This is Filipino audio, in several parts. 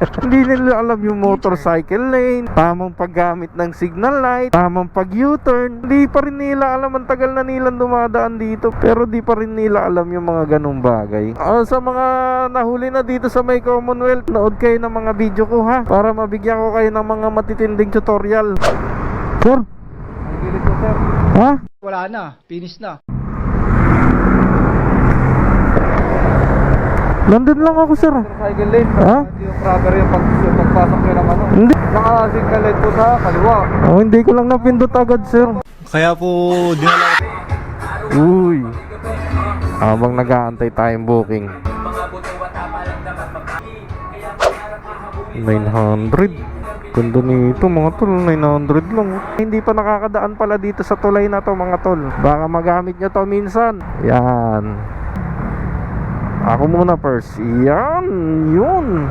Hindi nila alam yung motorcycle lane, tamang paggamit ng signal light, tamang pag U-turn. Hindi pa rin nila alam ang tagal na nilang dumadaan dito. Pero di pa rin nila alam yung mga ganong bagay. Ah, sa mga nahuli na dito sa may Commonwealth, nood kayo ng mga video ko ha. Para mabigyan ko kayo ng mga matitinding tutorial. Sir? Gilid ko, sir. Ha? Wala na. Finish na. Nandun lang ako sir. Cycle lane. Ha? Hindi yung rubber yung, pag, pagpasok nyo ng ano. Hindi. Naka-signal light po sa kaliwa. Oh, hindi ko lang napindot agad sir. Kaya po dinala Uy. Habang nag-aantay tayong booking. 900. Ganda nito mga tol, 900 lang. Hindi pa nakakadaan pala dito sa tulay na to mga tol. Baka magamit nyo to minsan. Yan. Ako muna first. Yan. Yun.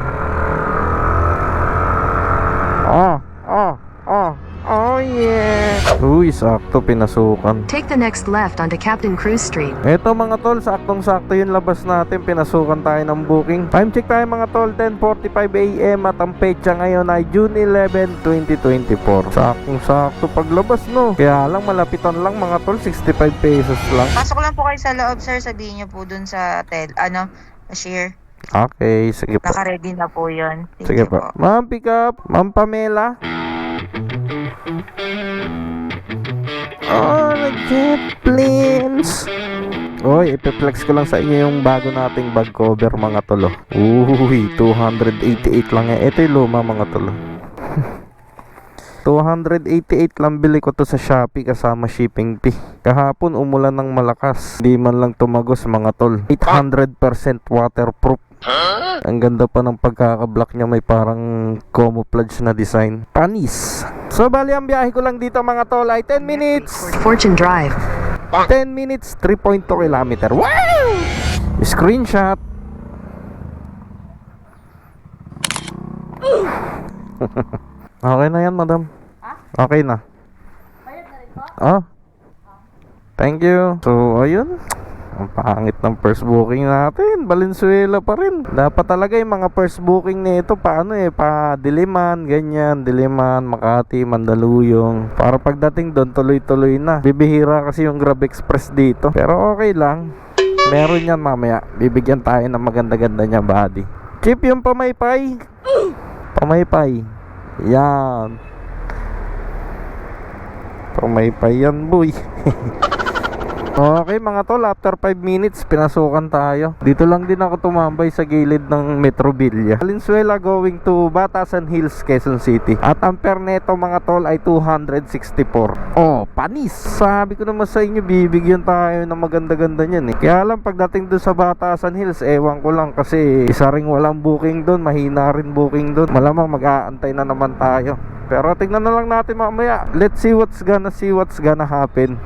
Ah. Ah. Ah. Oh yeah. Uy, sakto pinasukan. Take the next left onto Captain Cruz Street. Eto mga tol, saktong-sakto yung labas natin. Pinasukan tayo ng booking. Time check tayo mga tol, 10.45 a.m. At ang petsa ngayon ay June 11, 2024. Saktong-sakto paglabas no. Kaya lang, malapitan lang mga tol, 65 pesos lang. Pasok lang po kayo sa loob, sir. Sabihin niyo po dun sa tel, ano, cashier. Okay, sige po. Naka-ready na po yun. Thank Sige you po. Ma'am, pick up. Ma'am Pamela. Oh, jet planes. Oy, ipiplex ko lang sa inyo yung bago nating bag cover mga tolo. Uy, 288 lang eh. Ito yung luma mga tolo. 288 lang bili ko to sa Shopee kasama shipping fee. Kahapon umulan ng malakas. Di man lang tumagos mga tol. 800% waterproof. Ang ganda pa ng pagkaka-block niya may parang camouflage na design. Panis. So bali ang biyahe ko lang dito mga tol ay 10 minutes. Fortune Drive. 10 minutes 3.2 kilometer. Wow! Screenshot. okay na yan, madam. Okay na. Oh. Thank you. So, ayun. Ang pangit ng first booking natin. Valenzuela pa rin. Dapat talaga yung mga first booking nito paano eh, pa Diliman, ganyan, Diliman, Makati, Mandaluyong. Para pagdating doon tuloy-tuloy na. Bibihira kasi yung Grab Express dito. Pero okay lang. Meron yan mamaya. Bibigyan tayo ng maganda-ganda niya body. Chip yung pamaypay. Pamaypay. Yan. Pamaypay yan boy. Okay mga tol, after 5 minutes pinasukan tayo. Dito lang din ako tumambay sa gilid ng Metro Villa. Valenzuela going to Batasan Hills, Quezon City. At ang per neto mga tol ay 264. Oh, panis! Sabi ko naman sa inyo, bibigyan tayo ng maganda-ganda niyan eh. Kaya lang pagdating doon sa Batasan Hills, ewan ko lang kasi isa ring walang booking doon, mahina rin booking doon. Malamang mag-aantay na naman tayo. Pero tingnan na lang natin mamaya. Let's see what's gonna see what's gonna happen.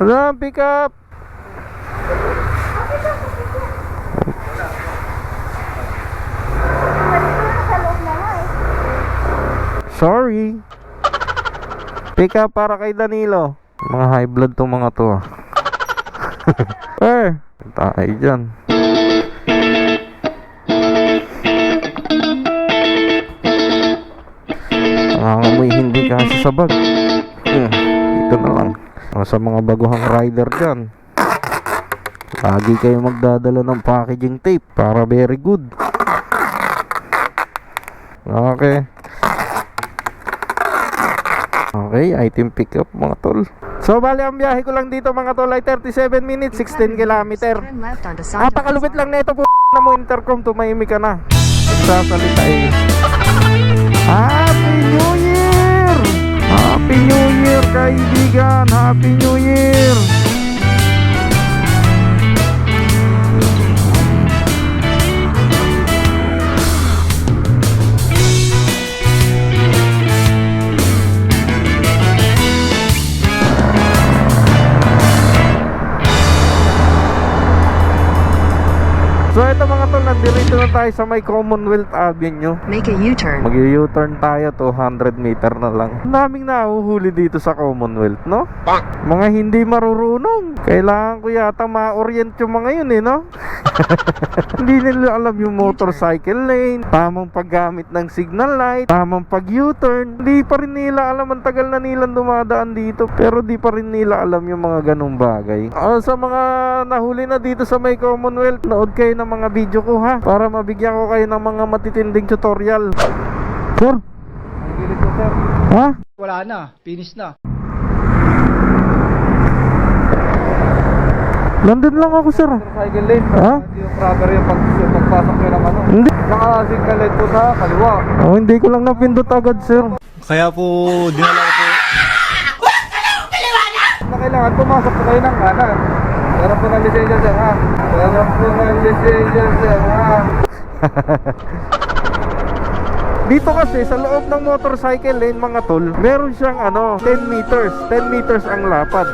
Madam, pick up! Sorry. Pick up para kay Danilo. Mga high blood tong mga to. ah. eh, tayo dyan. Sa bag. Hmm, ito na lang. Sa mga baguhang rider dyan. Lagi kayo magdadala ng packaging tape para very good. Okay. Okay, item pick up mga tol. So bali ang biyahe ko lang dito mga tol ay 37 minutes, 16 kilometer. Napakalupit lang nito po na mo intercom tumahimik ka na. Sasalita eh. Happy New Year! Happy New Year kaibigan! Happy New Year! So ito mga tol, nandito nandito na tayo sa may Commonwealth Avenue. Make a U-turn. Mag-U-turn tayo, 200 meter na lang. Ang daming nahuhuli dito sa Commonwealth, no? Mga hindi marurunong. Kailangan ko yata ma-orient yung mga yun, eh, no? hindi nila alam yung motorcycle lane, tamang paggamit ng signal light, tamang pag-U-turn. Hindi pa rin nila alam, ang tagal na nilang dumadaan dito. Pero di pa rin nila alam yung mga ganong bagay. Ah, sa mga nahuli na dito sa may Commonwealth, nood kayo ng mga video ko, ha? Para mabigyan ko kayo ng mga matitinding tutorial. Sir? Ang gilid ko sir. Ha? Wala na, finish na. Nandun lang ako, sir. Motorcycle lane. Ha? Hindi yung rubber yung, pag, yung pagpasok nyo ng ano. Hindi. Naka-signal light po sa kaliwa. Oh, hindi ko lang napindot agad, sir. Kaya po dinala ko po. Na kailangan pumasok po kayo ng kanan. Meron po ng lisensya sir ha. Meron po ng lisensya sir ha. Dito kasi sa loob ng motorcycle lane mga tol, meron siyang ano, 10 meters. 10 meters ang lapad.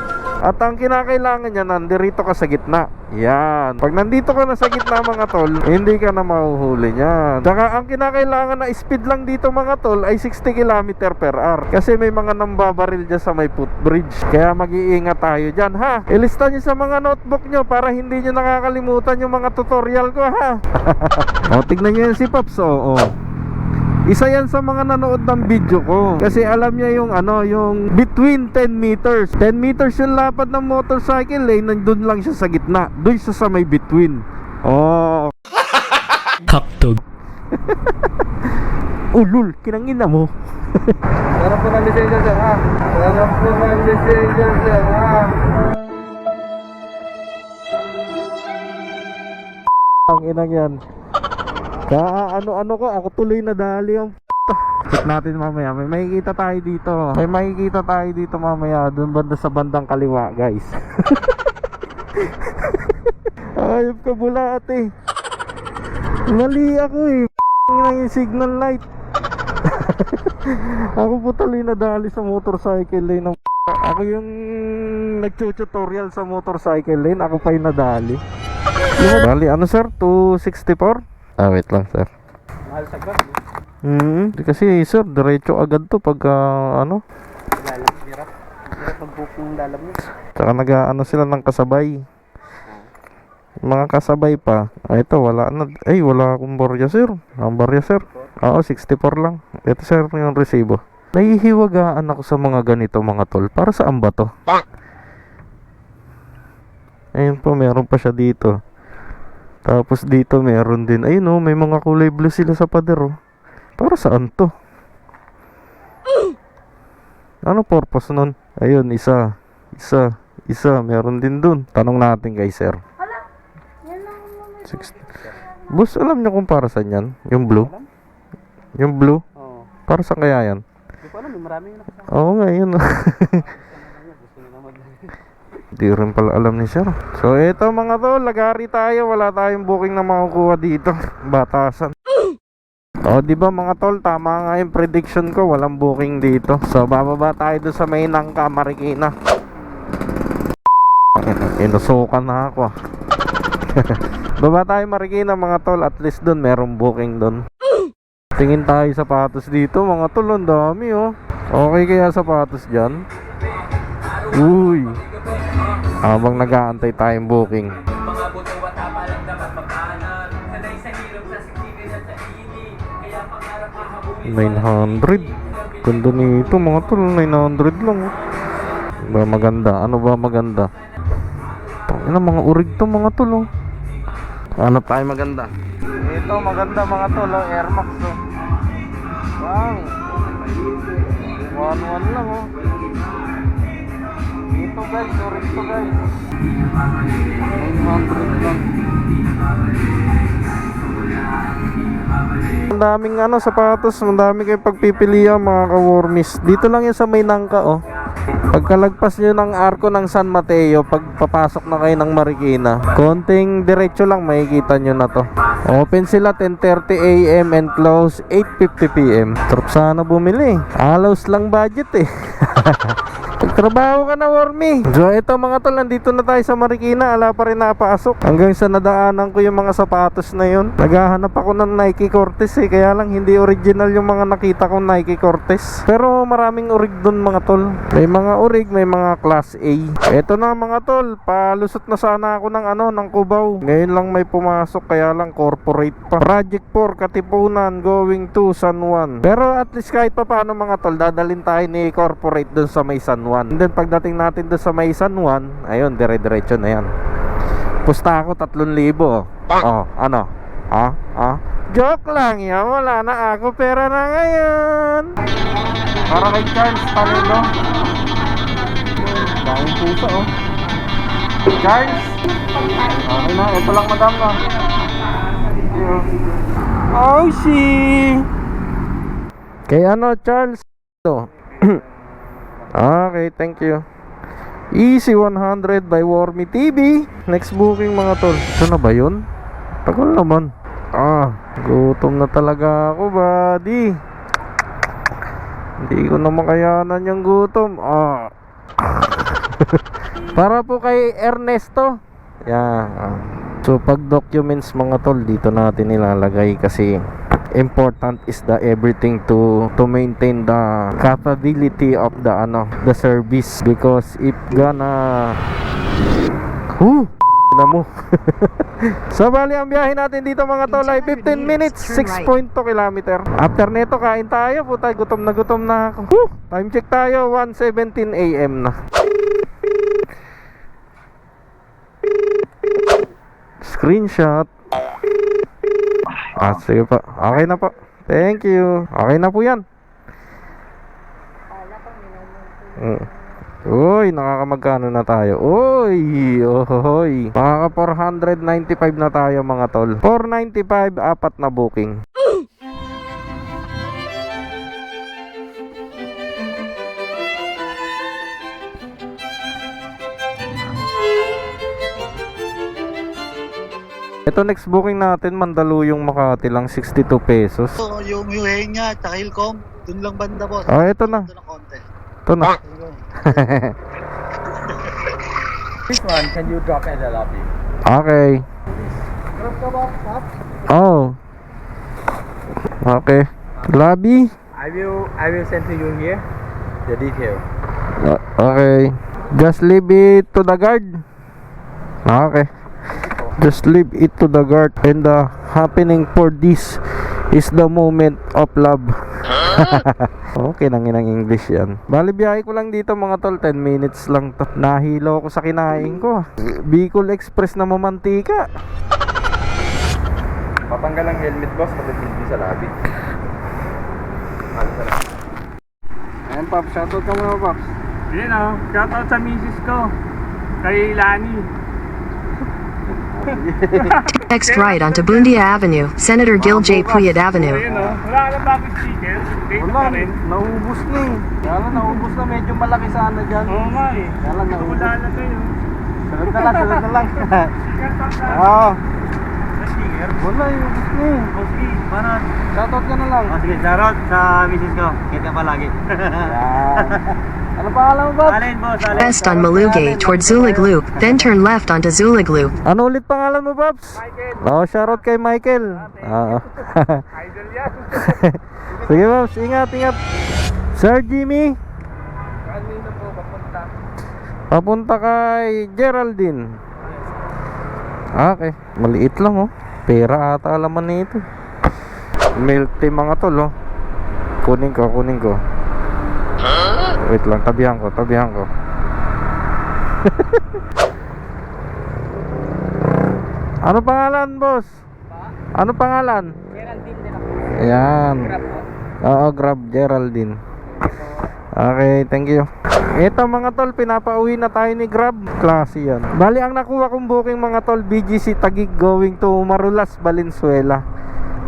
At ang kinakailangan niya nandirito ka sa gitna. Yan. Pag nandito ka na sa gitna mga tol, hindi ka na mahuhuli niyan. Saka ang kinakailangan na speed lang dito mga tol ay 60 km per hour. Kasi may mga nambabaril dyan sa may footbridge. Kaya mag-iingat tayo dyan ha. Ilista niyo sa mga notebook nyo para hindi nyo nakakalimutan yung mga tutorial ko ha. o tignan nyo yan si Pops. Oo. Isa yan sa mga nanood ng video ko. Kasi alam niya yung ano Yung between 10 meters. 10 meters yung lapad ng motorcycle lane Nandun lang siya sa gitna. Doon siya sa may between. Oh. Haktog. Ulul Kinangina mo. Meron po ng lisensya sir ha. Meron po ng lisensya sir ha. Ang inang yan Ka ano-ano ko Ako tuloy na dali ang Check natin mamaya. May makikita tayo dito. May makikita tayo dito mamaya Doon banda sa bandang kaliwa guys. Ayop ka bula ate. Mali ako eh. Na yung signal light. Ako po tuloy na dali sa motorcycle lane ng Ako yung nagtutorial sa motorcycle lane. Ako pa yung nadali. Bali, ano sir? 264? Ah, wait lang sir. Mahal sa gas. Hmm, kasi sir, diretso agad to pagka ano. Lalang, hirap. Hirap mag-book ng lalam niya. Tsaka nag ano sila ng kasabay. Mga kasabay pa. Ah, ito, wala na. Ay, wala akong barya sir. Ang barya sir. Oo, 64 lang. Ito sir, yung resibo. Nahihiwagaan ako sa mga ganito mga tol. Para saan ba to? Ayun po, meron pa siya dito. Tapos dito meron din. Ayun oh, may mga kulay blue sila sa pader oh. Para saan to? Ano purpose nun? Ayun, isa. Isa. Isa. Meron din dun. Tanong natin kay sir. Six. Boss, alam niyo kung para saan yan? Yung blue? Yung blue? Oo. Para saan kaya yan? Hindi ko alam, may marami kasama. Oo nga, yun. Di rin pala alam ni sir. So, eto mga to, lagari tayo. Wala tayong booking na makukuha dito. Batasan. O, di ba mga tol, tama nga yung prediction ko. Walang booking dito. So, bababa tayo doon sa may Nangka, Marikina. Inusukan na ako. Baba tayo Marikina mga tol. At least doon, merong booking doon. Tingin tayo sapatos dito mga tol. Ang dami oh. Okay kaya sapatos dyan? Uy. Habang nag-aantay tayong booking. 900 Ganda nito mga tol 900 lang oh. Ba maganda Ano ba maganda Ina mga urig to mga tol oh. Ano tayo maganda Ito maganda mga tol oh. Air Max oh. Wow 1-1 lang oh Ito guys Urig to guys 900 lang Ang daming ano sapatos, ang dami kayong pagpipilian mga ka-warmies. Dito lang yan sa may nangka oh. Pagkalagpas nyo ng arko ng San Mateo, pagpapasok na kayo ng Marikina, konting diretso lang makikita nyo na to. Open sila 10.30 a.m. and close 8.50 p.m. Sarap sana bumili. Alaws lang budget eh. Trabaho ka na, Wormy. So, ito mga tol, nandito na tayo sa Marikina. Ala pa rin napasok. Hanggang sa nadaanan ko yung mga sapatos na yun. Naghahanap ako ng Nike Cortez eh. Kaya lang hindi original yung mga nakita kong Nike Cortez. Pero maraming orig doon mga tol. May mga orig, may mga class A. Ito na mga tol, palusot na sana ako ng ano, ng Cubao. Ngayon lang may pumasok, kaya lang corporate pa. Project 4, Katipunan, going to San Juan. Pero at least kahit pa paano mga tol, dadalhin tayo ni corporate doon sa may San Juan. And then pagdating natin doon sa may San Juan, ayun, dire-diretso na yan. Pusta ako 3,000. Oh, oh ano? Ah, ah. Joke lang yan, wala na ako pera na ngayon. Para kay Charles Talelo. Daming puso oh. Charles? Okay na, ito lang madam na. Oh, si. Kay ano, Charles? Ito. Okay, thank you. Easy 100 by Wormy TV. Next booking mga tol. Ito na ba yun? Tagal naman. Ah, gutom na talaga ako, buddy. Hindi ko na makayanan yung gutom. Ah. Para po kay Ernesto. Yan. ah. So pag documents mga tol dito natin nilalagay kasi important is the everything to to maintain the capability of the ano the service because if gonna Whew, na mo. so bali ang biyahe natin dito mga tol ay 15 minutes 6.2 kilometer. After nito kain tayo puta gutom na gutom na ako. Whew, time check tayo 1:17 AM na. Screenshot. Ah, sige po. Okay na po. Thank you. Okay na po yan. Mm. Uy, nakakamagkano na tayo. Uy, ohoy. Makaka 495 na tayo mga tol. 495, apat na booking. Ito next booking natin, Mandaluyong Makati lang 62 pesos. So, yung Yuheng niya, tsaka Hilcom, dun lang banda boss. Ah, ito na. Konti. Ito na. This one, can you drop at the lobby? Okay. Oh. Okay. Lobby. I will, I will send to you here the detail. O- Okay. Just leave it to the guard. Okay. Just leave it to the guard and the happening for this is the moment of love. okay nang inang English yan. Bali biyahe ko lang dito mga tol, 10 minutes lang to. Nahilo ko sa kinain ko. Bicol Express na mamantika. Patanggal ang helmet boss kapag hindi sa. Ano lobby? Ayan Pops, shoutout ka muna Pops. Yun o, shoutout sa misis ko. Kay Lani. Next right onto Bundia Avenue, Senator Gil J. Puyat Avenue. Ayun o, wala ka na bago sticker. Date Wala, pa rin. naubos na eh. Kaya lang naubos na medyo malaki sana dyan. Oo nga eh. Kaya lang Ito naubos. wala na kayo. Sunod na lang, sunod na lang. Sa. Wala, naubos na eh. O sige, para. Shoutout ka na lang. O sige, shoutout sa misis ko. Kita pa lagi. Yan. Ano pangalan mo ba? Alin boss, alin. West on Malugay toward Zulig Loop, then turn left onto Zulig Loop. Ano ulit pangalan mo, Pops? Michael. Oo, shoutout kay Michael. Oo. Idol yan. Sige, Pops. Ingat, ingat. Sir Jimmy. Kanina po papunta. Papunta kay Geraldine. Okay. Maliit lang, oh. Pera ata alaman nito. Milk tea mga tol, oh. Kunin ko, kunin ko. Wait lang, tabihan ko, tabihan ko. ano pangalan, boss? Ano pangalan? Geraldine din ako. Ayan. Oo, grab Geraldine. Okay, thank you. Ito mga tol, pinapauwi na tayo ni Grab. Klase yan. Bali, ang nakuha kong booking mga tol, BGC Tagig going to Marulas, Valenzuela.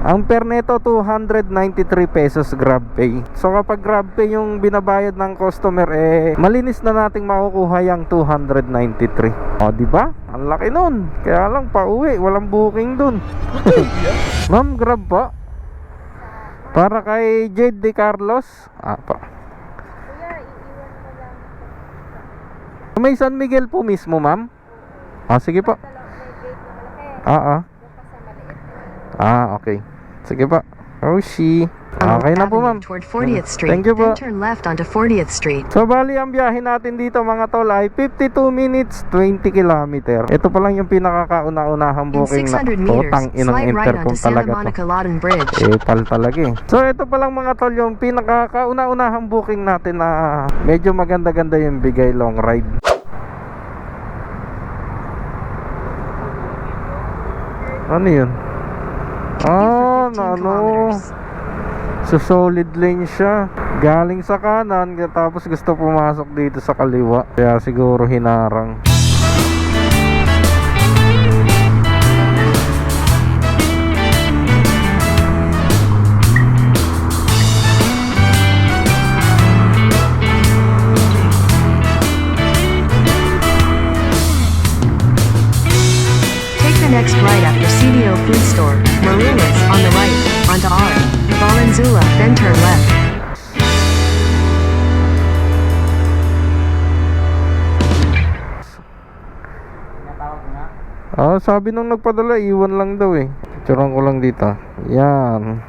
Ang per neto, 293 pesos Grab Pay. So kapag Grab Pay yung binabayad ng customer, eh, malinis na nating makukuha yung 293. O, di ba? Ang laki nun. Kaya lang, pauwi. Walang booking dun. Ma'am, Grab po. Para kay Jade De Carlos. Ah, pa. May San Miguel po mismo, ma'am? Ah, sige po. Ah, ah. Ah, okay. Sige po. Roshi. Okay na po, ma'am. Toward 40th Street. Thank you po. Then turn left onto 40th Street. So bali ang biyahe natin dito mga tol ay 52 minutes 20 kilometer. Ito pa lang yung pinakakauna-unahang In booking na 600 meters, utang inang right intercom Santa talaga to. Bridge. Epal talaga eh. So ito pa lang mga tol yung pinakakauna-unahang booking natin na medyo maganda-ganda yung bigay long ride. Ano yun? Ah, na 15 ano? So solid lane siya. Galing sa kanan tapos gusto pumasok dito sa kaliwa. Kaya siguro hinarang. Sabi nung nagpadala, iwan lang daw eh. Picturean ko lang dito. Yan.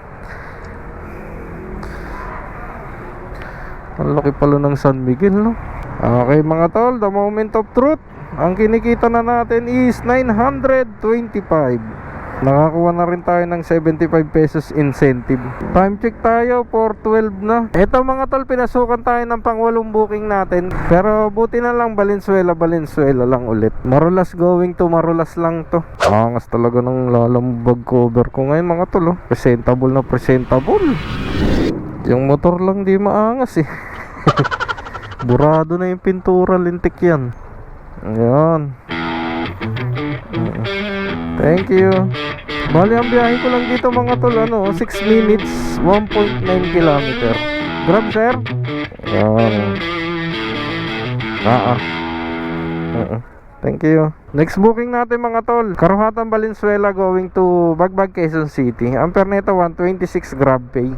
Ang laki pala ng San Miguel, no? Okay mga tol, the moment of truth. Ang kinikita na natin is 925. Nakakuha na rin tayo ng 75 pesos incentive. Time check tayo, 412 na. Ito mga tol, pinasukan tayo ng pangwalong booking natin. Pero buti na lang, Valenzuela, Valenzuela lang ulit. Marulas going to Marulas lang to. Angas talaga ng lalambag cover ko ngayon mga tol. Oh. Presentable na presentable. Yung motor lang di maangas eh. Burado na yung pintura, lintik yan. Ayan. Mm. Thank you. Bali, ang biyahe ko lang dito mga tol, ano, 6 minutes, 1.9 kilometer. Grab, sir? Ayan. Ah, ah. Oo. Thank you. Next booking natin mga tol. Karuhatan Valenzuela going to Bagbag, Quezon City. Ang perneta 126 grab pay.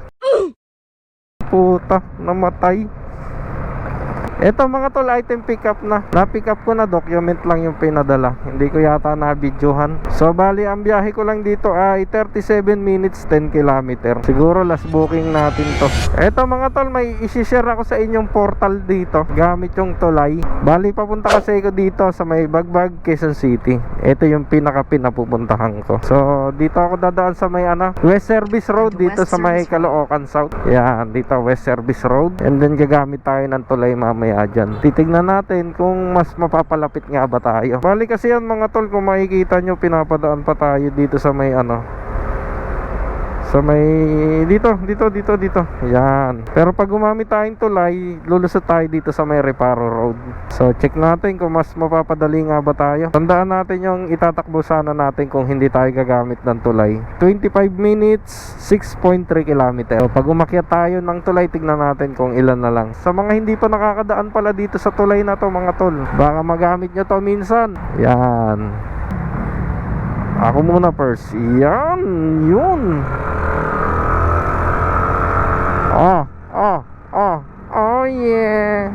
Puta, namatay. Ito mga tol, item pick up na. Na-pick up ko na, document lang yung pinadala. Hindi ko yata na-videohan. So, bali, ang biyahe ko lang dito ay 37 minutes, 10 kilometer. Siguro last booking natin to. Ito mga tol, may isi-share ako sa inyong portal dito. Gamit yung tulay. Bali, papunta kasi ako dito sa may Bagbag, Quezon City. Ito yung pinaka pinapupuntahan ko. So, dito ako dadaan sa may ano, West Service Road dito sa may. Caloocan South. Yan, dito West Service Road. And then gagamit tayo ng tulay mamaya dyan. Titignan natin kung mas mapapalapit nga ba tayo. Bali kasi yan mga tol, kung makikita nyo, pinapadaan pa tayo dito sa may ano, sa may dito, dito, dito, dito. Yan. Pero pag gumamit tayong tulay, lulusot tayo dito sa may Reparo Road. So check natin kung mas mapapadali nga ba tayo. Tandaan natin yung itatakbo sana natin kung hindi tayo gagamit ng tulay. 25 minutes, 6.3 km. So pag umakyat tayo ng tulay, tignan natin kung ilan na lang. Sa mga hindi pa nakakadaan pala dito sa tulay na to mga tol, baka magamit nyo to minsan. Yan. Ako muna first. Yan, yun. Oh, oh, oh, oh yeah.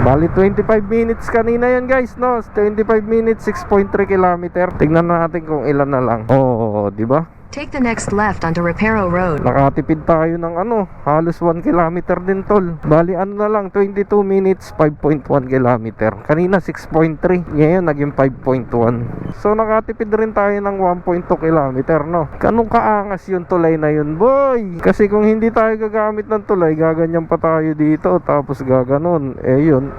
Bali 25 minutes kanina yan guys, no? 25 minutes, 6.3 kilometer. Tignan natin kung ilan na lang. Oh, di ba? Take the next left onto Reparo Road. Nakatipid tayo ng ano, halos 1 kilometer din tol. Bali ano na lang, 22 minutes, 5.1 kilometer. Kanina 6.3, ngayon naging 5.1. So nakatipid rin tayo ng 1.2 kilometer, no? Kanong kaangas yung tulay na yun, boy? Kasi kung hindi tayo gagamit ng tulay, gaganyan pa tayo dito, tapos gaganon. Eh yun,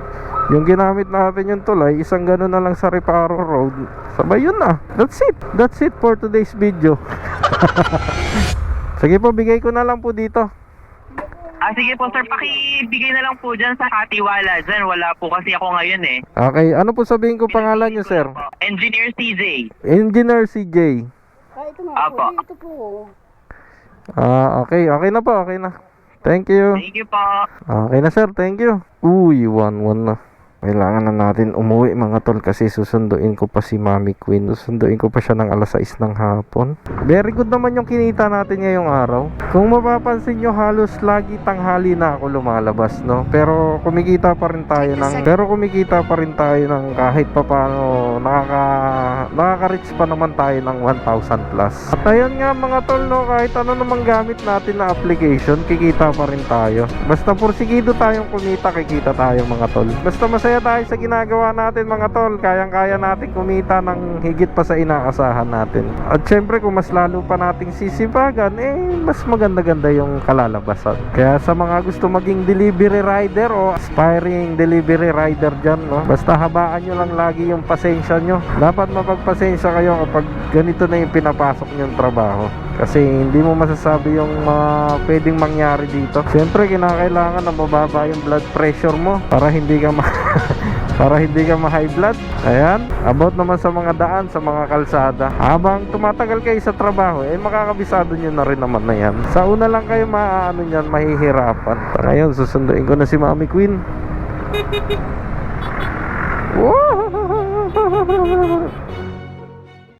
yung ginamit natin yung tulay, isang gano'n na lang sa Reparo Road. Sabay yun na. That's it. That's it for today's video. Sige po, bigay ko na lang po dito. Ah, sige po sir, pakibigay na lang po dyan sa katiwala dyan. Wala po kasi ako ngayon eh. Okay, ano po sabihin ko pangalan nyo, sir? Engineer CJ. Engineer CJ. Apo. Ah, okay. Okay na po, okay na. Thank you. Thank you po. Okay na, sir. Thank you. Uy, 1-1 na. Kailangan na natin umuwi mga tol kasi susunduin ko pa si Mami Queen. Susunduin ko pa siya ng alas 6 ng hapon. Very good naman yung kinita natin ngayong araw. Kung mapapansin nyo halos lagi tanghali na ako lumalabas no. Pero kumikita pa rin tayo ng pero kumikita pa rin tayo ng kahit papaano nakaka nakaka-reach pa naman tayo ng 1,000 plus. At ayun nga mga tol no kahit ano namang gamit natin na application kikita pa rin tayo. Basta porsigido tayong kumita kikita tayo mga tol. Basta masaya tayo sa ginagawa natin mga tol. Kayang-kaya natin kumita ng higit pa sa inaasahan natin. At syempre kung mas lalo pa nating sisipagan eh mas maganda-ganda yung kalalabasan. Kaya sa mga gusto maging delivery rider o aspiring delivery rider dyan no. Basta habaan nyo lang lagi yung pasensya nyo. Dapat mapagpasensya kayo kapag ganito na yung pinapasok nyong trabaho. Kasi hindi mo masasabi yung mga pwedeng mangyari dito. Siyempre, kinakailangan na mababa yung blood pressure mo para hindi ka ma para hindi ka ma-high blood. Ayan, about naman sa mga daan, sa mga kalsada. Habang tumatagal kayo sa trabaho, eh makakabisado nyo na rin naman na yan. Sa una lang kayo maaano nyan, mahihirapan. Ngayon, susunduin ko na si Mami Queen. Wow!